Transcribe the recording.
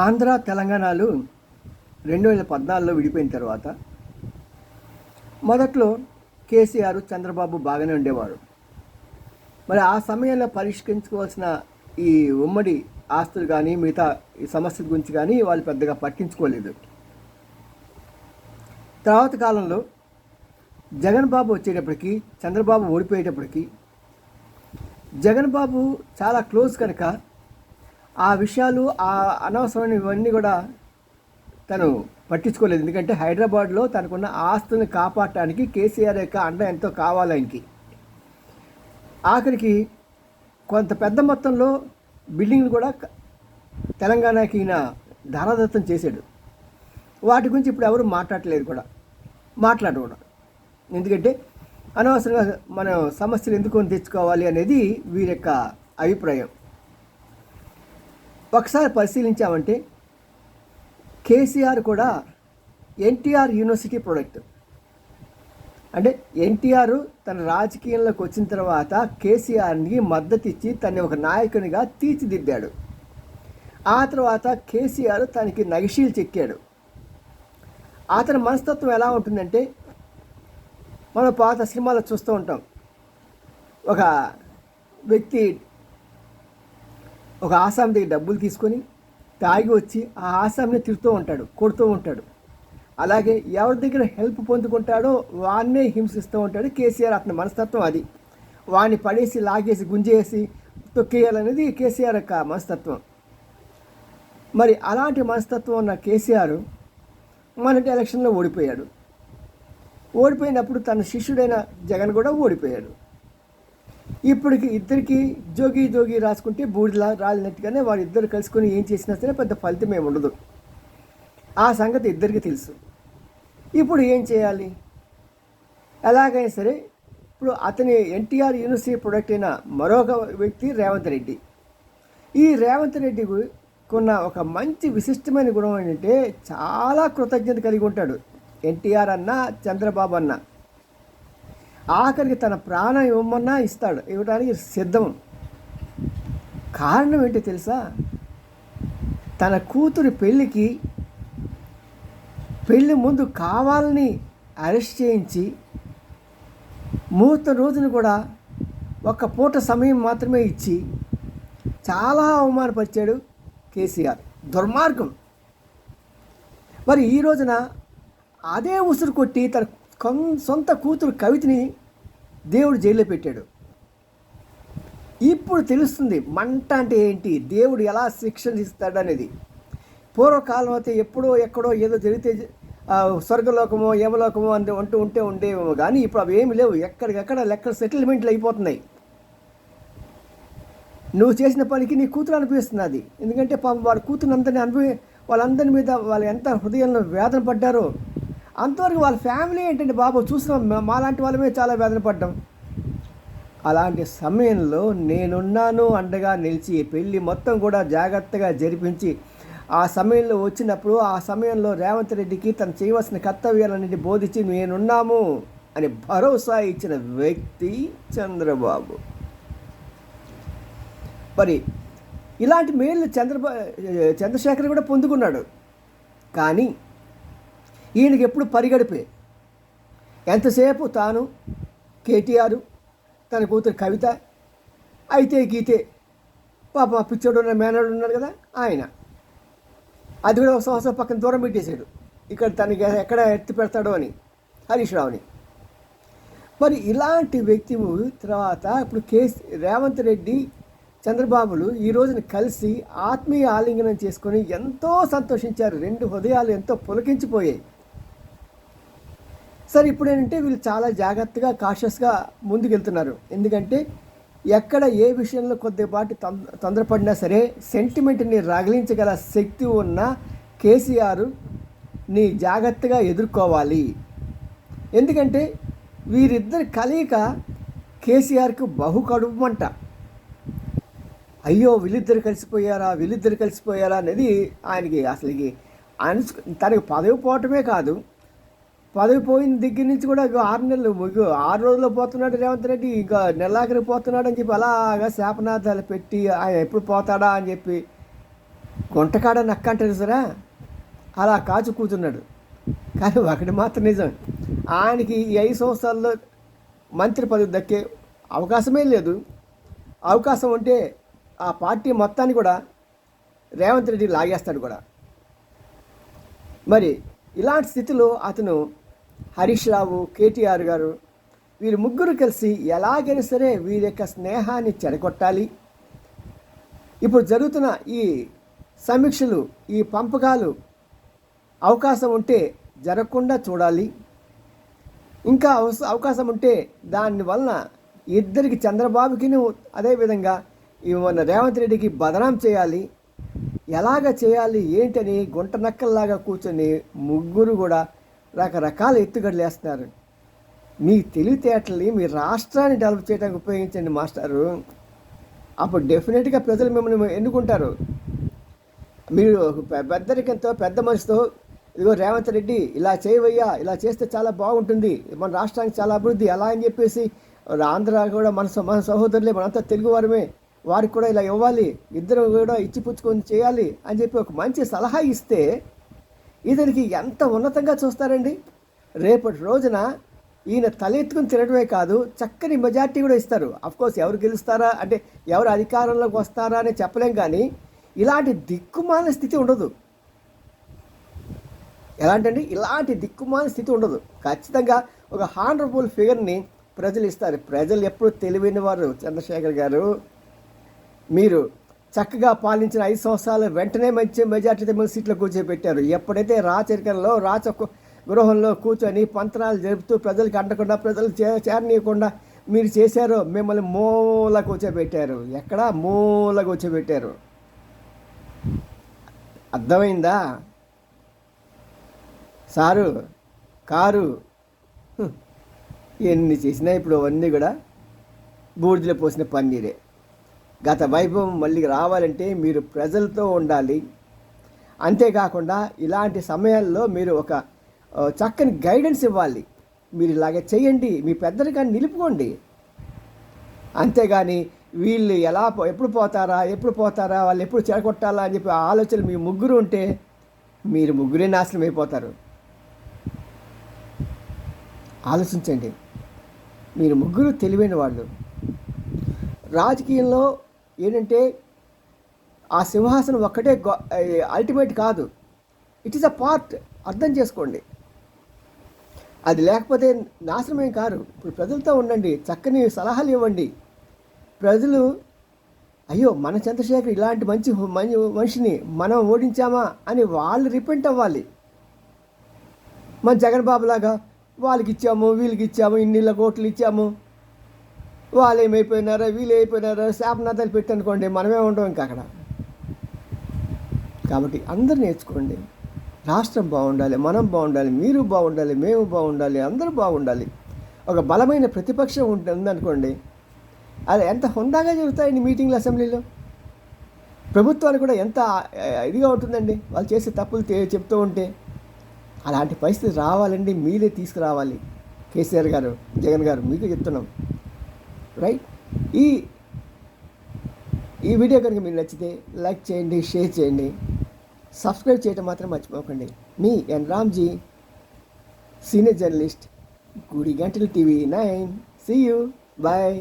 ఆంధ్ర తెలంగాణలు రెండు వేల పద్నాలుగులో విడిపోయిన తర్వాత మొదట్లో కేసీఆర్ చంద్రబాబు బాగానే ఉండేవారు. మరి ఆ సమయంలో పరిష్కరించుకోవాల్సిన ఈ ఉమ్మడి ఆస్తులు కానీ మిగతా ఈ సమస్యల గురించి కానీ వాళ్ళు పెద్దగా పట్టించుకోలేదు. తర్వాత కాలంలో జగన్ బాబు వచ్చేటప్పటికి చంద్రబాబు ఓడిపోయేటప్పటికి జగన్ బాబు చాలా క్లోజ్ కనుక ఆ విషయాలు ఆ అనవసరమైన ఇవన్నీ కూడా తను పట్టించుకోలేదు. ఎందుకంటే హైదరాబాద్లో తనకున్న ఆస్తుని కాపాడటానికి కేసీఆర్ యొక్క అండ ఎంతో కావాలి ఆయనకి. ఆఖరికి కొంత పెద్ద మొత్తంలో బిల్డింగ్లు కూడా తెలంగాణకి ఈయన ధారాదత్తం చేశాడు. వాటి గురించి ఇప్పుడు ఎవరు మాట్లాడలేరు కూడా. మాట్లాడకూడదు ఎందుకంటే అనవసరంగా మనం సమస్యలు ఎందుకు తెచ్చుకోవాలి అనేది వీరి యొక్క అభిప్రాయం. ఒకసారి పరిశీలించామంటే కేసీఆర్ కూడా ఎన్టీఆర్ యూనివర్సిటీ ప్రొడక్ట్. అంటే ఎన్టీఆర్ తన రాజకీయంలోకి వచ్చిన తర్వాత కేసీఆర్ని మద్దతు ఇచ్చి తన ఒక నాయకునిగా తీర్చిదిద్దాడు. ఆ తర్వాత కేసీఆర్ తనకి నగిషీలు చెక్కాడు. అతని మనస్తత్వం ఎలా ఉంటుందంటే మనం పాత సినిమాలో చూస్తూ ఉంటాం. ఒక వ్యక్తి ఒక ఆసాం దగ్గర డబ్బులు తీసుకొని తాగి వచ్చి ఆ ఆసాంని తిడుతూ ఉంటాడు కొడుతూ ఉంటాడు. అలాగే ఎవరి దగ్గర హెల్ప్ పొందుకుంటాడో వాన్నే హింసిస్తూ ఉంటాడు. కేసీఆర్ అతని మనస్తత్వం అది. వాడిని పడేసి లాగేసి గుంజేసి తొక్కేయాలనేది కేసీఆర్ యొక్క మనస్తత్వం. మరి అలాంటి మనస్తత్వం ఉన్న కేసీఆర్ మొన్నటి ఎలక్షన్లో ఓడిపోయాడు. ఓడిపోయినప్పుడు తన శిష్యుడైన జగన్ కూడా ఓడిపోయాడు. ఇప్పటికి ఇద్దరికి జోగి జోగి రాసుకుంటే బూడిలా రాలినట్టుగానే వారిద్దరు కలుసుకొని ఏం చేసినా సరే పెద్ద ఫలితం ఏమి ఉండదు. ఆ సంగతి ఇద్దరికి తెలుసు. ఇప్పుడు ఏం చేయాలి? ఎలాగైనా సరే ఇప్పుడు అతని ఎన్టీఆర్ యూనివర్సిటీ ప్రొడక్ట్ అయిన మరొక వ్యక్తి రేవంత్ రెడ్డి. ఈ రేవంత్ రెడ్డి కొన్న ఒక మంచి విశిష్టమైన గుణం ఏంటంటే చాలా కృతజ్ఞత కలిగి ఉంటాడు. ఎన్టీఆర్ అన్న చంద్రబాబు అన్న. ఆఖరికి తన ప్రాణం ఇవ్వమన్నా ఇస్తాడు ఇవ్వడానికి సిద్ధం. కారణం ఏంటి తెలుసా? తన కూతురి పెళ్ళికి పెళ్ళి ముందు కావాలని అరెస్ట్ చేయించి ముహూర్తం రోజున కూడా ఒక్క పూట సమయం మాత్రమే ఇచ్చి చాలా అవమానపరిచాడు కేసీఆర్. దుర్మార్గం. మరి ఈ రోజున అదే ఉసురు కొట్టి తన కొం- సొంత కూతురు కవితని దేవుడు జైల్లో పెట్టాడు. ఇప్పుడు తెలుస్తుంది మంట అంటే ఏంటి? దేవుడు ఎలా శిక్షణ ఇస్తాడు అనేది. పూర్వకాలం అయితే ఎప్పుడో ఎక్కడో ఏదో జరిగితే స్వర్గలోకమో యమలోకమో అంటే అంటూ ఉంటే ఉండేవేమో. కానీ ఇప్పుడు అవి ఏమి లేవు. ఎక్కడికెక్కడ లెక్క సెటిల్మెంట్లు అయిపోతున్నాయి. నువ్వు చేసిన పనికి నీ కూతురు అనిపిస్తుంది అది. ఎందుకంటే పాపం వాళ్ళ కూతురు అందరినీ అనుభవి వాళ్ళందరి మీద వాళ్ళు ఎంత హృదయంలో వేదన పడ్డారో అంతవరకు వాళ్ళ ఫ్యామిలీ ఏంటంటే బాబు? చూస్తున్నాం మా- మాలాంటి వాళ్ళమే చాలా వేదన పడ్డాం. అలాంటి సమయంలో నేనున్నాను అండగా నిలిచి పెళ్ళి మొత్తం కూడా జాగ్రత్తగా జరిపించి ఆ సమయంలో వచ్చినప్పుడు ఆ సమయంలో రేవంత్ రెడ్డికి తను చేయవలసిన కర్తవ్యాలన్నింటి బోధించి నేనున్నాము అని భరోసా ఇచ్చిన వ్యక్తి చంద్రబాబు. మరి ఇలాంటి మేలు చంద్రబా చంద్రశేఖర్ కూడా పొందుకున్నాడు. కానీ ఈయనకి ఎప్పుడు పరిగడిపే. ఎంతసేపు తాను కేటీఆర్ తన కూతురు కవిత అయితే గీతే పాప పిచ్చోడు ఉన్న మేనడు ఉన్నాడు కదా ఆయన. అది కూడా ఒక సంవత్సరం పక్కన దూరం పెట్టేశాడు. ఇక్కడ తనకి ఎక్కడ ఎత్తి పెడతాడో అని హరీష్ రావుని. మరి ఇలాంటి వ్యక్తి తర్వాత ఇప్పుడు కేసీ రేవంత్ రెడ్డి చంద్రబాబులు ఈ రోజున కలిసి ఆత్మీయ ఆలింగనం చేసుకొని ఎంతో సంతోషించారు. రెండు హృదయాలు ఎంతో పులకించిపోయాయి. సరే ఇప్పుడు ఏంటంటే వీళ్ళు చాలా జాగ్రత్తగా కాషియస్గా ముందుకెళ్తున్నారు. ఎందుకంటే ఎక్కడ ఏ విషయంలో కొద్దిపాటి తొం- తొందరపడినా సరే సెంటిమెంట్ని రగిలించగల శక్తి ఉన్న కేసీఆర్ని జాగ్రత్తగా ఎదుర్కోవాలి. ఎందుకంటే వీరిద్దరి కలయిక కేసీఆర్కు బహు కడుపుమంట అయ్యో వీళ్ళిద్దరు కలిసిపోయారా వీళ్ళిద్దరు కలిసిపోయారా అనేది ఆయనకి అసలు ఆయన తనకి పదవి పోవటమే కాదు పదవి పోయిన దగ్గర నుంచి కూడా ఆరు నెలలు ఆరు రోజుల్లో పోతున్నాడు రేవంత్ రెడ్డి ఇంకా నెలాఖరి పోతున్నాడు అని చెప్పి అలాగా శాపనార్థాలు పెట్టి ఆయన ఎప్పుడు పోతాడా అని చెప్పి గుంటకాడ నక్క అంటారు సరే అలా కాచు కూర్చున్నాడు కానీ ఒకటి మాత్రం నిజం ఆయనకి ఈ ఐదు సంవత్సరాల్లో మంత్రి పదవి దక్కే అవకాశమే లేదు. అవకాశం ఉంటే ఆ పార్టీ మొత్తాన్ని కూడా రేవంత్ రెడ్డి లాగేస్తాడు కూడా. మరి ఇలాంటి స్థితిలో అతను హరీష్ రావు కేటీఆర్ గారు వీరు ముగ్గురు కలిసి ఎలాగైనా సరే వీరి యొక్క స్నేహాన్ని చెడగొట్టాలి. ఇప్పుడు జరుగుతున్న ఈ సమీక్షలు ఈ పంపకాలు అవకాశం ఉంటే జరగకుండా చూడాలి. ఇంకా అవస- అవకాశం ఉంటే దాని వలన ఇద్దరికి చంద్రబాబుకి అదేవిధంగా ఈ మన రేవంత్ రెడ్డికి బదనాం చేయాలి. ఎలాగ చేయాలి ఏంటని గుంట నక్కల్లాగా కూర్చొని ముగ్గురు కూడా రకరకాల ఎత్తుగడలు వేస్తున్నారు. మీ తెలివితేటల్ని మీ రాష్ట్రాన్ని డెవలప్ చేయడానికి ఉపయోగించండి మాస్టారు. అప్పుడు డెఫినెట్గా ప్రజలు మిమ్మల్ని ఎన్నుకుంటారు. మీరు పెద్దరికంతో పెద్ద మనిషితో ఇదిగో రేవంత్ రెడ్డి ఇలా చేయవయ్యా ఇలా చేస్తే చాలా బాగుంటుంది మన రాష్ట్రానికి చాలా అభివృద్ధి అలా అని చెప్పేసి ఆంధ్ర కూడా మన మన సహోదరులే మనంతా తెలుగువారమే వారికి కూడా ఇలా ఇవ్వాలి ఇద్దరు కూడా ఇచ్చిపుచ్చుకొని చేయాలి అని చెప్పి ఒక మంచి సలహా ఇస్తే ఇతనికి ఎంత ఉన్నతంగా చూస్తారండి? రేపటి రోజున ఈయన తలెత్తుకుని తినడమే కాదు చక్కని మెజార్టీ కూడా ఇస్తారు. కోర్స్ ఎవరు గెలుస్తారా? అంటే ఎవరు అధికారంలోకి వస్తారా అని చెప్పలేం కానీ ఇలాంటి దిక్కుమాల స్థితి ఉండదు. ఎలాంటండి? ఇలాంటి దిక్కుమాల స్థితి ఉండదు. ఖచ్చితంగా ఒక హానరబుల్ ఫిగర్ని ప్రజలు ఇస్తారు. ప్రజలు ఎప్పుడు తెలివైన వారు చంద్రశేఖర్ గారు. మీరు చక్కగా పాలించిన ఐదు సంవత్సరాలు వెంటనే మంచి మెజార్టీతో మిమ్మల్ని సీట్లో కూర్చోబెట్టారు. ఎప్పుడైతే రాచరికంలో రాచ గృహంలో కూర్చొని పంతనాలు జరుపుతూ ప్రజలకు అంటకుండా ప్రజలు చే చేరనీయకుండా మీరు చేశారో మిమ్మల్ని మూల కూర్చోబెట్టారు. ఎక్కడ మూల కూర్చోబెట్టారు. అర్థమైందా? సారు కారు ఇవన్నీ ఎన్ని చేసినా ఇప్పుడు అవన్నీ కూడా బూడిదలో పోసిన పన్నీరే. గత వైభవం మళ్ళీ రావాలంటే మీరు ప్రజలతో ఉండాలి. అంతేకాకుండా ఇలాంటి సమయాల్లో మీరు ఒక చక్కని గైడెన్స్ ఇవ్వాలి. మీరు ఇలాగే చేయండి మీ పెద్దరికాన్ని నిలుపుకోండి. అంతేగాని వీళ్ళు ఎలా ఎప్పుడు పోతారా ఎప్పుడు పోతారా వాళ్ళు ఎప్పుడు చెడగొట్టాలా అని చెప్పి ఆలోచనలు మీ ముగ్గురు ఉంటే మీరు ముగ్గురే నాశనం అయిపోతారు. ఆలోచించండి. మీరు ముగ్గురు తెలివైన వాళ్ళు. రాజకీయంలో ఏంటంటే ఆ సింహాసనం ఒక్కటే అల్టిమేట్ కాదు. ఇట్ ఈస్ అ పార్ట్ అర్థం చేసుకోండి. అది లేకపోతే నాశనమేం కారు ఇప్పుడు ప్రజలతో ఉండండి. చక్కని సలహాలు ఇవ్వండి. ప్రజలు అయ్యో మన చంద్రశేఖర్ ఇలాంటి మంచి మంచి మనిషిని మనం ఓడించామా అని వాళ్ళు రిపెంట్ అవ్వాలి. మన జగన్ బాబు లాగా వాళ్ళకి ఇచ్చాము వీళ్ళకి ఇచ్చాము ఇన్నిళ్ళ కోట్లు ఇచ్చాము. వాళ్ళు ఏమైపోయినారా వీళ్ళు అయిపోయినారా శాపనాథాలు పెట్టనుకోండి మనమే ఉంటాం ఇంకా అక్కడ. కాబట్టి అందరు నేర్చుకోండి. రాష్ట్రం బాగుండాలి మనం బాగుండాలి మీరు బాగుండాలి మేము బాగుండాలి అందరూ బాగుండాలి. ఒక బలమైన ప్రతిపక్షం ఉందనుకోండి అది ఎంత హుందాగా జరుగుతాయండి మీటింగ్లు అసెంబ్లీలో? ప్రభుత్వానికి కూడా ఎంత ఇదిగా ఉంటుందండి? వాళ్ళు చేసే తప్పులు చెప్తూ ఉంటే. అలాంటి పరిస్థితి రావాలండి మీరే తీసుకురావాలి. కేసీఆర్ గారు జగన్ గారు మీకు చెప్తున్నాం. రైట్ ఈ ఈ వీడియో కనుక మీకు నచ్చితే లైక్ చేయండి షేర్ చేయండి. సబ్స్క్రైబ్ చేయటం మాత్రం మర్చిపోకండి. మీ ఎన్ రామ్జీ సీనియర్ జర్నలిస్ట్ గుడి గంటలు TV nine. See you bye